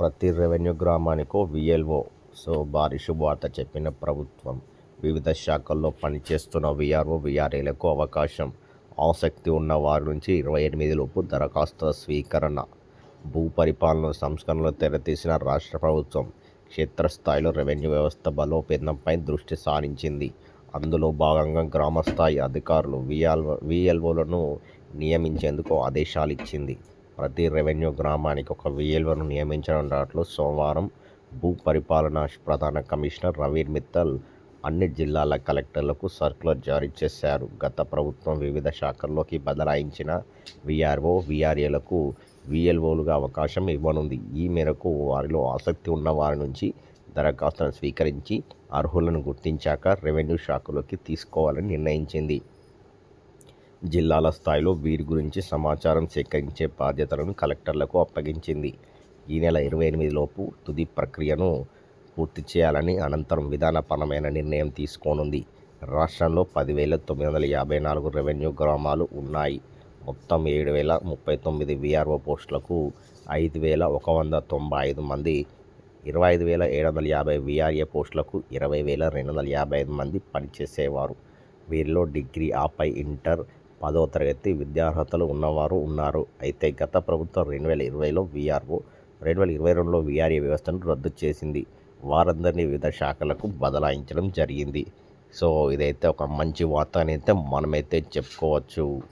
ప్రతి revenue గ్రామానికో విఎల్ఓ. So భారీ శుభవార్త చెప్పిన ప్రభుత్వం. వివిధ శాఖల్లో పనిచేస్తున్న విఆర్ఓ విఆర్ఏలకు అవకాశం. ఆసక్తి ఉన్న వారి నుంచి ఇరవై ఎనిమిదిలోపు దరఖాస్తుల స్వీకరణ. భూ పరిపాలన సంస్కరణలు తెరతీసిన రాష్ట్ర ప్రభుత్వం క్షేత్రస్థాయిలో రెవెన్యూ వ్యవస్థ బలోపేతంపై దృష్టి సారించింది. అందులో భాగంగా గ్రామస్థాయి అధికారులు విఎల్ విఎల్ఓలను నియమించేందుకు ఆదేశాలు ఇచ్చింది ప్రతి రెవెన్యూ గ్రామానికి ఒక విఎల్ఓను నియమించడం దాంట్లో సోమవారం భూ పరిపాలన ప్రధాన కమిషనర్ రవీర్ మిత్తల్ అన్ని జిల్లాల కలెక్టర్లకు సర్కులర్ జారీ చేశారు. గత ప్రభుత్వం వివిధ శాఖల్లోకి బదలాయించిన విఆర్ఓ విఆర్ఏలకు విఎల్ఓలుగా అవకాశం ఇవ్వనుంది. ఈ మేరకు వారిలో ఆసక్తి ఉన్న వారి నుంచి దరఖాస్తులను స్వీకరించి అర్హులను గుర్తించాక రెవెన్యూ శాఖలోకి తీసుకోవాలని నిర్ణయించింది. జిల్లాల స్థాయిలో వీరి గురించి సమాచారం సేకరించే బాధ్యతలను కలెక్టర్లకు అప్పగించింది. ఈ నెల ఇరవై ఎనిమిదిలోపు తుది ప్రక్రియను పూర్తి చేయాలని అనంతరం విధానపరమైన నిర్ణయం తీసుకోనుంది. రాష్ట్రంలో పదివేల తొమ్మిది వందల యాభై నాలుగు రెవెన్యూ గ్రామాలు ఉన్నాయి. మొత్తం ఏడు వేల ముప్పై తొమ్మిది విఆర్ఓ పోస్టులకు ఐదు వేల ఒక వంద తొంభై ఐదు మంది ఇరవై ఐదు వేల ఏడు వందల యాభై విఆర్ఏ పోస్టులకు ఇరవై వేల రెండు వందల యాభై ఐదు మంది పనిచేసేవారు. వీరిలో డిగ్రీ ఆపై ఇంటర్ పదవ తరగతి విద్యార్హతలు ఉన్నవారు ఉన్నారు. అయితే గత ప్రభుత్వం రెండు వేల ఇరవైలో వీఆర్ఓ రెండు వేల ఇరవై రెండులో వీఆర్ఏ వ్యవస్థను రద్దు చేసింది. వారందరినీ వివిధ శాఖలకు బదలాయించడం జరిగింది. సో ఇదైతే ఒక మంచి వార్త అని అయితే మనమైతే చెప్పుకోవచ్చు.